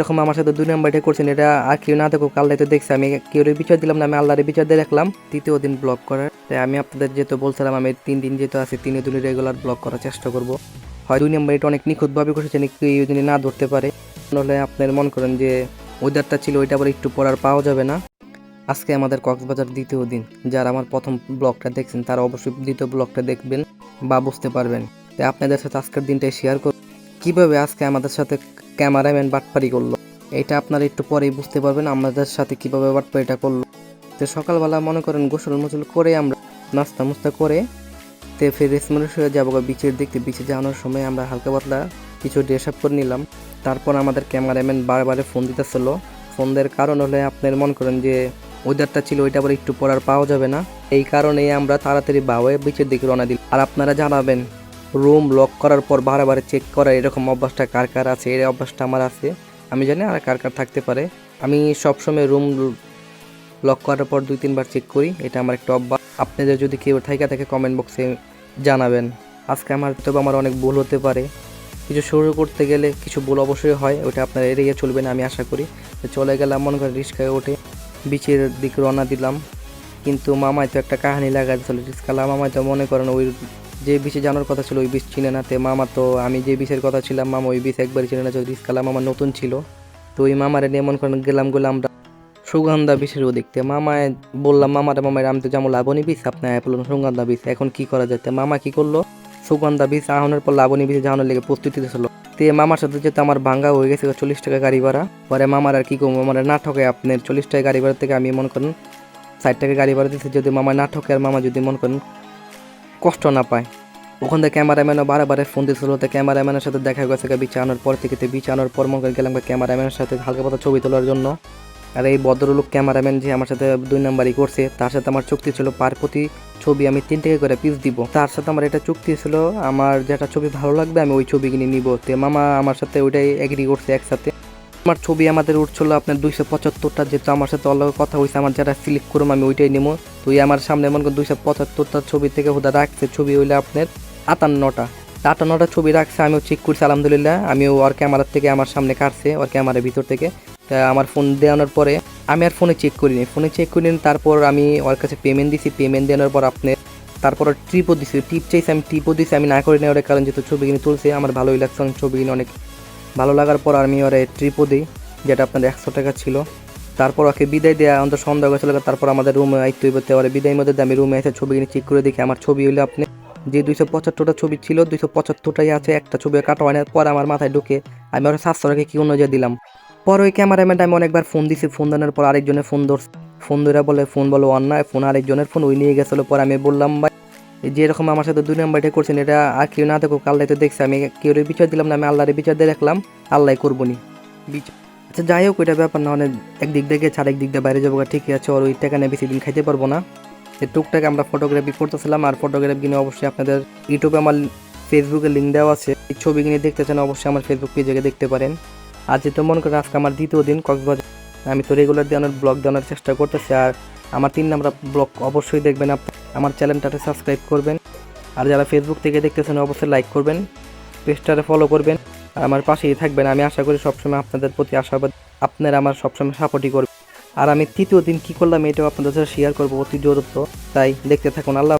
এরকম আমার সাথে দুই নাম্বার এটা করছেন, এটা আর কেউ না দেখো আল্লাহ তো দেখছে। আমি কেউ বিচার দিলাম না, আমি আল্লাহরের বিচার দিয়ে রাখলাম। তৃতীয় দিন ব্লগ করার। তাই আমি আপনাদের যেহেতু বলছিলাম, আমি তিন দিন যেহেতু আছি, তিন দিন রেগুলার ব্লগ করার চেষ্টা করব। হয় দুই নাম্বার এটা অনেক নিখুঁতভাবে করেছেন কেউ যদি না ধরতে পারে। নাহলে আপনার মন করেন যে ওয়েদারটা ছিল, ওইটা আবার একটু পর আর পাওয়া যাবে না। আজকে আমাদের কক্সবাজার দ্বিতীয় দিন। যারা আমার প্রথম ব্লগটা দেখছেন, তারা অবশ্যই দ্বিতীয় ব্লগটা দেখবেন বা বুঝতে পারবেন। তাই আপনাদের সাথে আজকের দিনটাই শেয়ার করব। কীভাবে আজকে আমাদের সাথে ক্যামেরাম্যান বাটপারি করল। এটা আপনারা একটু পরেই বুঝতে পারবেন আমাদের সাথে কীভাবে বাটপারিটা করল। তো সকালবেলা মনে করেন গোসল মোসল করে আমরা নাস্তা মুস্তা করে তে ফের রেসমেন্ট হয়ে যাব বিচের দেখতে। বিচে যাওয়ানোর সময় আমরা হালকা পাতলা কিছু ড্রেস আপ করে নিলাম। তারপর আমাদের ক্যামেরাম্যান বারবারে ফোন দিতেছিল। ফোন দেওয়ার কারণ হলে আপনার মনে করেন যে ওয়েদারটা ছিল ওইটা আবার একটু পর আর পাওয়া যাবে না। এই কারণেই আমরা তাড়াতাড়ি বাওয়ে বিচের দিকে রওনা দিই আর আপনারা জানাবেন রুম লক করার পর বারে বারে চেক করার এরকম অভ্যাসটা কার কার আছে? এই অভ্যাসটা আমার আছে। আমি জানি আর কার কার থাকতে পারে। আমি সবসময় রুম লক করার পর দুই, তিনবার চেক করি। এটা আমার একটা অভ্যাস। আপনাদের যদি কেউ থাকে থাকে কমেন্ট বক্সে জানাবেন। আজকে আমার তবে আমার অনেক ভুল হতে পারে। কিছু শুরু করতে গেলে কিছু ভুল অবশ্যই হয়। ওটা আপনারা এড়িয়ে চলবেন আমি আশা করি। চলে গেলাম, মনে করেন রিস্কায় ওঠে বিচের দিকে রওনা দিলাম। কিন্তু মামায় তো একটা কাহিনী লাগাই দিয়েছিল রিস্কালা মামায় তো মনে করেন ওই যে বিচে জানার কথা ছিল ওই বিষ চিনে না। তে মামা তো আমি যে বিষের কথা ছিলাম, মামা ওই বিচ একবার চিনে না। রিস্কালা মামা নতুন ছিল, তো ওই মামারে নিয়ে মনে করেন গেলাম আমরা সুগন্ধা বিচের দেখতে। মামায় বললাম মামারে মামায় আমি তো যেমন লাবণী বিচ আপনার বলুন সুগন্ধা বিষ, এখন কি করা যায়? মামা কি করল, সুগন্ধা বিষ আহনের পর লাবণী বিচে যাওয়ানোর লেগে প্রস্তুতি দিয়েছিল তে মামার সাথে যেতে আমার ভাঙ্গা হয়ে গেছে চল্লিশ টাকা গাড়ি ভাড়া, পরে মামার আর কি করব? মামার না ঠকে আপনার চল্লিশ টাকা গাড়ি ভাড়া থেকে আমি মনে করেন ষাট টাকা গাড়ি ভাড়া দিচ্ছি যদি মামা না ঠকে আর মামা যদি মনে করেন কষ্ট না পায়। ওখান থেকে ক্যামেরাম্যানও বারে ফোন দিয়েছিল তো ক্যামেরাম্যানের সাথে দেখা গেছে বিচ আনার পর থেকে বিচ আনার পর মনে গেলাম ক্যামেরাম্যানের সাথে হালকা পাতা ছবি তোলার জন্য। আর এই ভদ্রলোক ক্যামেরাম্যান যে আমার সাথে দুই নাম্বারই করছে, তার সাথে আমার চুক্তি ছিল পার প্রতি ছবি আমি তিন টাকা করে পিস দিব। তার সাথে আমার এটা চুক্তি ছিল, আমার যেটা ছবি ভালো লাগবে আমি ওই ছবি কিনে নিব। তে মামা আমার সাথে ওইটাই এগ্রি করছে একসাথে। আমার ছবি আমাদের উঠছিল আপনার দুইশো পঁচাত্তরটা, যেহেতু আমার সাথে অলগ কথা হয়েছে, আমার যেটা সিলেক্ট করুম আমি ওইটাই নেব তুই আমার সামনে মনে করেন দুইশো পঁচাত্তরটা ছবি থেকে ওটা রাখছে, ছবি হইলে আপনার আটান্নটা। আটান্নটা ছবি রাখছে, আমিও চেক করছি, আলহামদুলিল্লাহ, আমিও ওর ক্যামেরার থেকে আমার সামনে কাটছে, ওর ক্যামেরার ভিতর থেকে। তা আমার ফোন দেওয়ানোর পরে আমি আর ফোনে চেক করিনি। ফোনে চেক করিনি, তারপর আমি ওর কাছে পেমেন্ট দিছি পেমেন্ট দেওয়ানোর পর আপনার তারপর ট্রিপও দিছি। টিপ চাইছি, আমি টিপও দিছি, আমি না করি না ওর, কারণ যেহেতু ছবি কিনে তুলছে, আমার ভালোই লাগছে ছবি কিনে, অনেক ভালো লাগার পর আমি ওরে ট্রিপও দিই, যেটা আপনার একশো টাকা ছিল। তারপর ওকে বিদায় দেওয়া অন্তত সন্ধ্যা গেছিল, তারপর আমাদের রুমে আইতে হইব ওরে বিদায় মধ্যে আমি রুমে এসে ছবি চেক করে দেখি, আমার ছবি হইলে আপনি যে দুইশো পঁচাত্তরটা ছবি ছিল, দুইশো পঁচাত্তরটাই আছে, একটা ছবি কাটা হয় পরে আমার মাথায় ঢুকে আমি ওরা সাতশো টাকা কি অন্য দিলাম। পরে ওই ক্যামেরাম্যানটা আমি অনেকবার ফোন দিছি ফোন দেওয়ার পর আরেকজনের ফোন ধরছে। ফোন ধরে বলে ফোন বলো, অন্যায় ফোন আরেকজনের ফোন ওই নিয়ে গেছিল। পরে আমি বললাম, ভাই এই যে এরকম আমার সাথে দুই নাম্বারটা করছেন, এটা আর কেউ না দেখো আল্লাহ তো দেখছে, আমি কেউ বিচার দিলাম না, আমি আল্লাহরে বিচার দিয়ে রাখলাম, আল্লাহ করব নি বিচার আচ্ছা যাই হোক, ওইটা ব্যাপার না অনেক একদিক দিয়ে গেছে, আরেক দিক দিয়ে বাইরে যাব ঠিকই আছে আর ওই টাকা নিয়ে বেশি দিন খাইতে পারব না। টুকটাক আমরা ফটোগ্রাফি করতেছিলাম, আর ফটোগ্রাফি কিনে অবশ্যই আপনাদের ইউটিউবে আমার ফেসবুকে লিঙ্ক দেওয়া আছে ছবি কিনে দেখতে চান, অবশ্যই আমার ফেসবুক পেজে দেখতে পারেন। আর যেহেতু মনে করেন আজকে আমার দ্বিতীয় দিন, কক্সবাজার আমি তো রেগুলার দেওয়ানোর ব্লগ দেওয়ানোর চেষ্টা করতেছি, আর আমার তিন নাম্বার ব্লগ অবশ্যই দেখবেন আপনি। আমার চ্যানেলটাতে সাবস্ক্রাইব করবেন। আর যারা ফেসবুক থেকে দেখতেছেন, অবশ্যই লাইক করবেন পেজটারে ফলো করবেন, আর আমার পাশেই থাকবেন। আমি আশা করি সবসময় আপনাদের প্রতি আশাবাদ, আপনারা আমার সবসময় সাপোর্টই করবেন। আর আমি তৃতীয় দিন কী করলাম এটাও আপনাদের সাথে শেয়ার করব অতি জরুরত তাই দেখতে থাকুন। আল্লাহ